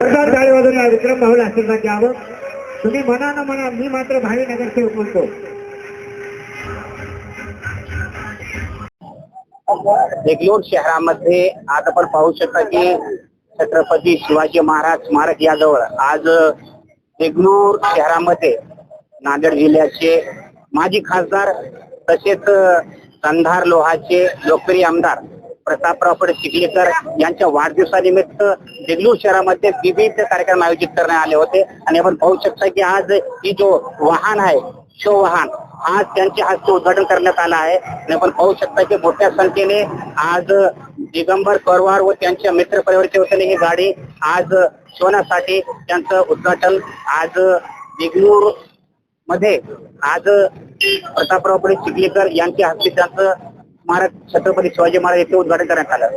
सरकार टाळी विक्रम भाऊला आशीर्वाद द्यावं. तुम्ही म्हणा ना म्हणा मी मात्र भावी नगरसेवक म्हणतो देगलूर शहरामध्ये आज आपण पाहू शकता की छत्रपती शिवाजी महाराज स्मारक याजवळ आज देगलूर शहरामध्ये नांदेड जिल्ह्याचे माजी खासदार तसेच कंधार लोहाचे लोकप्रिय आमदार प्रतापराव फड चिखलेकर यांच्या वाढदिवसानिमित्त देगलूर शहरामध्ये विविध कार्यक्रम आयोजित करण्यात आले होते. आणि आपण पाहू शकता की आज ही जो वाहन आहे शो वाहन आज त्यांच्या हस्ते उद्घाटन करण्यात आलं आहे. आणि आपण पाहू शकता की मोठ्या संख्येने आज दिगंबर परवार व त्यांच्या मित्र परिवाराच्या वतीने ही गाडी आज शिवण्यासाठी त्यांचं उद्घाटन आज देगलूरमध्ये आज प्रतापराव पुढे चिखलीकर यांच्या हस्ते त्यांचं स्मारक छत्रपती शिवाजी महाराज येथे उद्घाटन करण्यात आलं.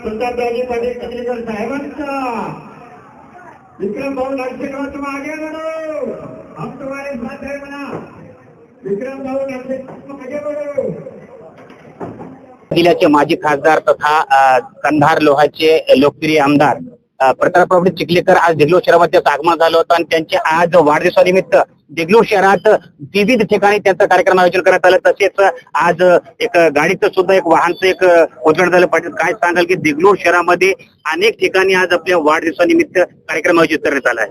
प्रतापरावजी पाटील चिखलीकर साहेबांचा. विक्रम भाऊ नरसिंह तुम आगे बढ़ो हम तुम्हारे साथ है मना विक्रम भाऊ नरसिंह तुम आगे बढ़ो जिल्ह्याचे माजी खासदार तथा कंधार लोहाचे लोकप्रिय आमदार प्रतापराव चिखलीकर आज देगलूर शहरामध्ये त्यांचं आगमन झालं होतं आणि त्यांच्या आज वाढदिवसानिमित्त देगलूर शहरात विविध ठिकाणी त्यांचं कार्यक्रम आयोजन करण्यात आलं. तसेच आज एक गाडीचं सुद्धा एक वाहनचं एक उद्घाटन झालं. पाटील काय सांगाल की देगलूर शहरामध्ये अनेक ठिकाणी आज आपल्या वाढदिवसानिमित्त कार्यक्रम आयोजित करण्यात आला आहे.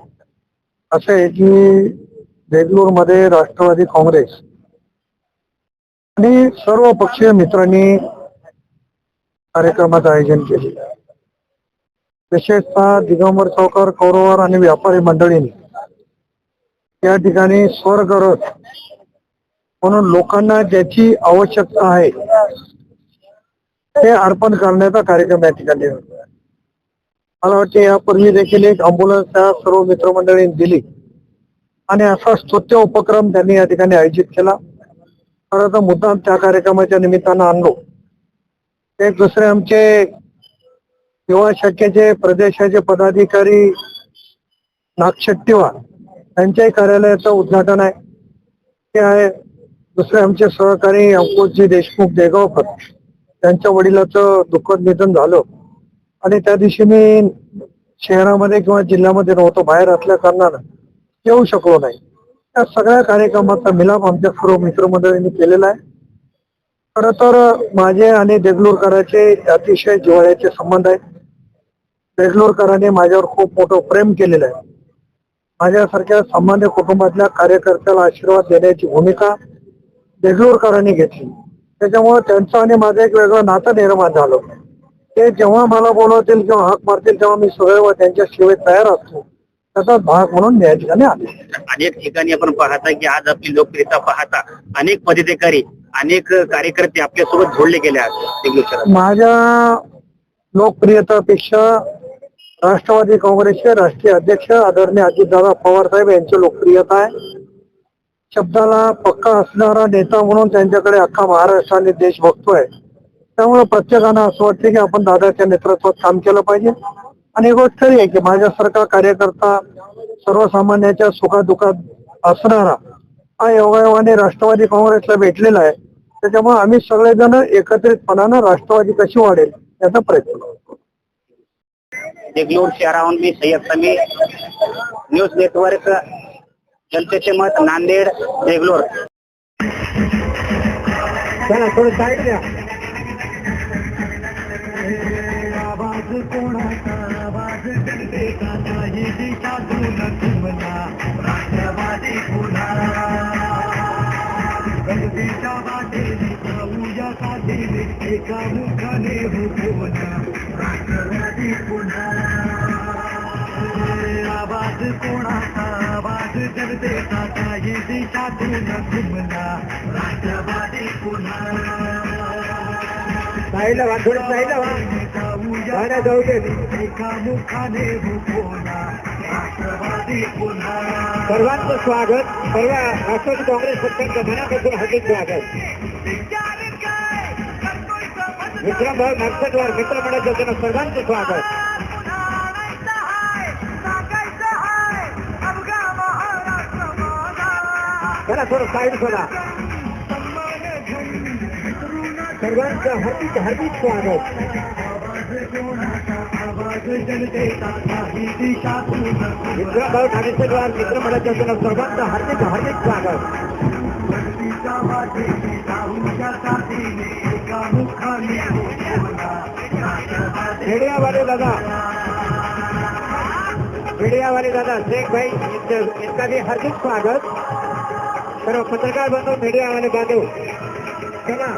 असं आहे की देगलूरमध्ये राष्ट्रवादी काँग्रेस आणि सर्व पक्षीय मित्रांनी कार्यक्रमाचं आयोजन केले विशेषतः दिगंबर चौकर कौरवार आणि व्यापारी मंडळींनी या ठिकाणी स्वर करत म्हणून लोकांना ज्याची आवश्यकता आहे ते अर्पण करण्याचा कार्यक्रम या ठिकाणी मला वाटते यापूर्वी देखील एक अँब्युलन्स त्या सर्व मित्रमंडळींनी दिली आणि असा स्तुत्य उपक्रम त्यांनी या ठिकाणी आयोजित केला. खरं तर मुद्दाम त्या कार्यक्रमाच्या निमित्तानं आणलो. एक दुसरे आमचे युवा शाखेचे प्रदेशाचे पदाधिकारी नागशेट्टीवार त्यांच्याही कार्यालयाचं उद्घाटन आहे. ते आहे दुसरे आमचे सहकारी अंकुशजी देशमुख देगावकर. त्यांच्या वडिलाचं दुःखद निधन झालं. आणि त्या दिवशी मी शहरामध्ये किंवा जिल्ह्यामध्ये नव्हतो बाहेर असल्या कारणानं येऊ शकलो नाही. त्या सगळ्या कार्यक्रमाचा मिलाप आमच्या सर्व मित्रमंडळींनी केलेला आहे. खर तर माझे आणि देगलूरकरांचे अतिशय जिव्हाळ्याचे संबंध आहेत देगलूरकरांनी माझ्यावर खूप मोठं प्रेम केलेलं आहे. माझ्यासारख्या सामान्य कुटुंबातल्या कार्यकर्त्याला आशीर्वाद देण्याची भूमिका देगलूरकरांनी घेतली. त्याच्यामुळे त्यांचं आणि माझं एक वेगळं नातं निर्माण झालं. ते जेव्हा मला बोलवतील किंवा हाक मारतील तेव्हा मी सदैव त्यांच्या सेवेत तयार असतो. त्याचा भाग म्हणून या ठिकाणी आले. अनेक ठिकाणी आपण पाहता की आज आपली लोकप्रियता पाहता अनेक पदाधिकारी अनेक कार्यकर्ते आपल्यासोबत जोडले गेले आहेत. माझ्या लोकप्रियतेपेक्षा राष्ट्रवादी काँग्रेसचे राष्ट्रीय अध्यक्ष आदरणीय अजितदादा पवार साहेब यांची लोकप्रियता आहे. शब्दाला पक्का असणारा नेता म्हणून त्यांच्याकडे अख्खा महाराष्ट्राने देश बघतोय. त्यामुळे प्रत्येकानं असं वाटतं की आपण दादाच्या नेतृत्वात काम केलं पाहिजे. आणि एक गोष्ट खरी आहे की माझ्यासारखा कार्यकर्ता सर्वसामान्याच्या सुखादुखात असणारा हा योगायोगाने राष्ट्रवादी काँग्रेसला भेटलेला आहे. त्याच्यामुळे आम्ही सगळेजण एकत्रितपणानं राष्ट्रवादी कशी वाढेल याचा प्रयत्न करतो देगलूर शहराहून मी सय्यद समी न्यूज नेटवर्क जनतेचे मत नांदेड देगलूर. चला थोडं साईड द्या आवाज जनतेचा काही दिशा दूर तुम्हाला राष्ट्रवादी पुन्हा साईडला व्हा थोडं साईडला व्हा गाड्या जाऊ दे. एका मुखाने राष्ट्रवादी पुन्हा सर्वांचं स्वागत सर्व राष्ट्रवादी काँग्रेस पक्षांचं मनापासून हार्दिक स्वागत. विक्रमभाऊ नरसटवार मित्रमंडळाच्या वतीनं सर्वांचं स्वागत. चला थोडं साईड सोडा सर्वांचं हार्दिक हार्दिक स्वागत. मित्रभाव ठाणेश्वर मित्र मंडळाच्या वतीनं सर्वांचं हार्दिक हार्दिक स्वागत. खेड्यावाले दादा. खेड्यावाले दादा शेख भाई इतका हार्दिक स्वागत. सर्व पत्रकार बांधव मीडिया वाले बांधव चला.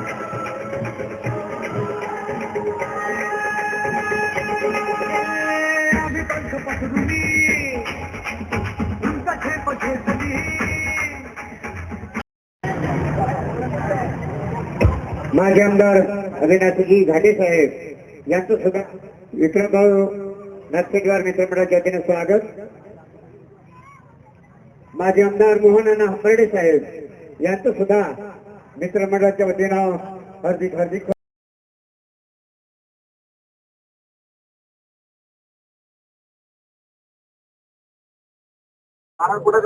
माजी आमदार अविनाशजी घाटे साहेब यांचं सुद्धा विक्रमभाऊ नागपेटवार मित्रमंडळाच्या वतीने स्वागत. माजी आमदार मोहन अण्णा हंबर्डे साहेब यांचं सुद्धा मित्रमंडळाच्या वतीनं हार्दिक हार्दिक कुठे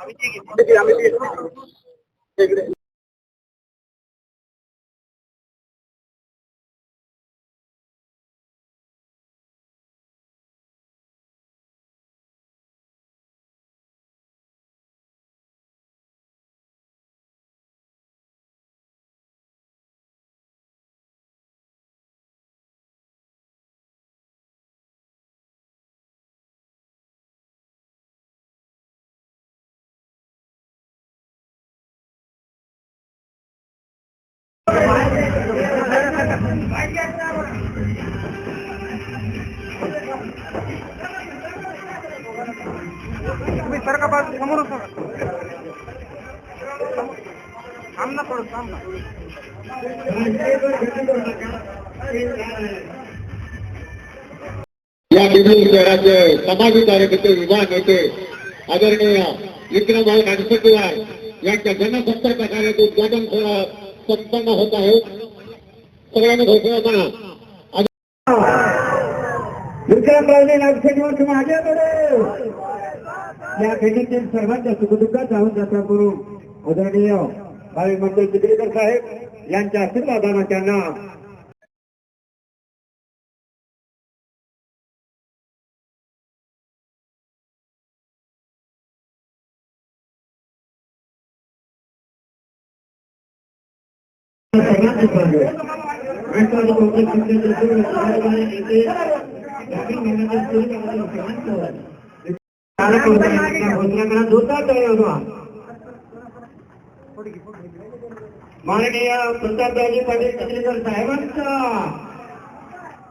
আমি দিয়ে আমি দিয়ে तुम्ही सरका बाजू समोर थांब ना थोडं थांब ना या देगलूर शहराचे सामाजिक कार्यकर्ते विभाग नेते आदरणीय विक्रमभाऊ नागसकीवार यांच्या जनसंपर्क कार्याचे उद्घाटन संपन्न होत आहे सगळ्यांनी घोषणा विक्रमरावने सर्वांच्या सुखदुःखात जाऊन जात्रा करून आदरणीय भावी मंडळ साहेब यांच्या आशीर्वादानं त्यांना स्वागत. राष्ट्रवादी काँग्रेस घोषणाकडे जोरदार माननीय प्रतापरावजी पाटील कचरेकर साहेबांचा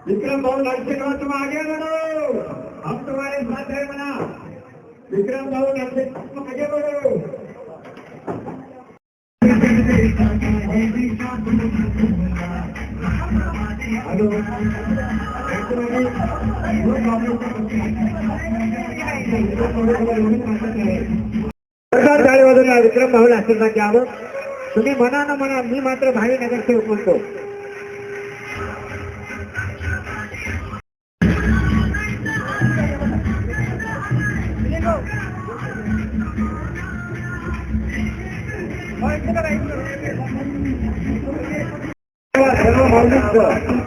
विक्रम भाऊ नागशेकर तुम आगे बढ़ो हम तुम्हारे साथ है विक्रम भाऊ नागशेकर तुम आगे बढ़ो सरकार विक्रम भाऊला आशीर्वाद द्यावं तुम्ही म्हणा ना म्हणा मी मात्र भावी नगरसेवक म्हणतो सर्व माऊलींचं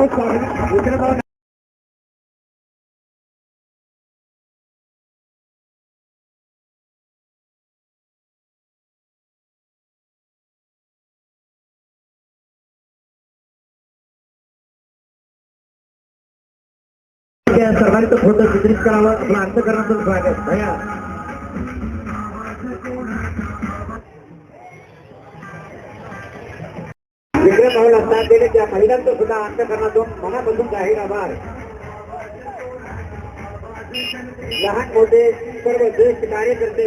विक्रम भाऊ स्वागत सर्वांचं फोटो चित्रित करावं. आपलं अंतकरणातून स्वागत. भया. विक्रम भाऊला साथ दिले. त्या महिलांचं सुद्धा अंतकरणातून मनापासून जाहीर आभार. लहान मोठे सर्व ज्येष्ठ कार्यकर्ते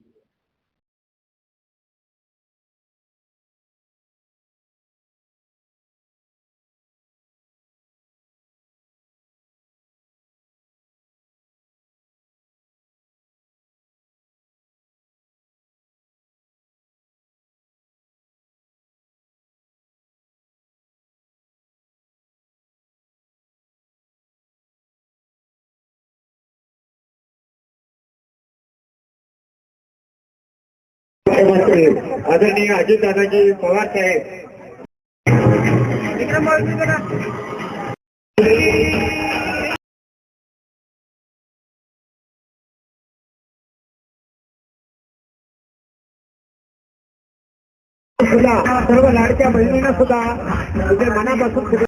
आला आदरणीय अजित दादाजी पवार साहेब. सुद्धा सर्व लाडक्या बहिणींना सुद्धा तुझे मनापासून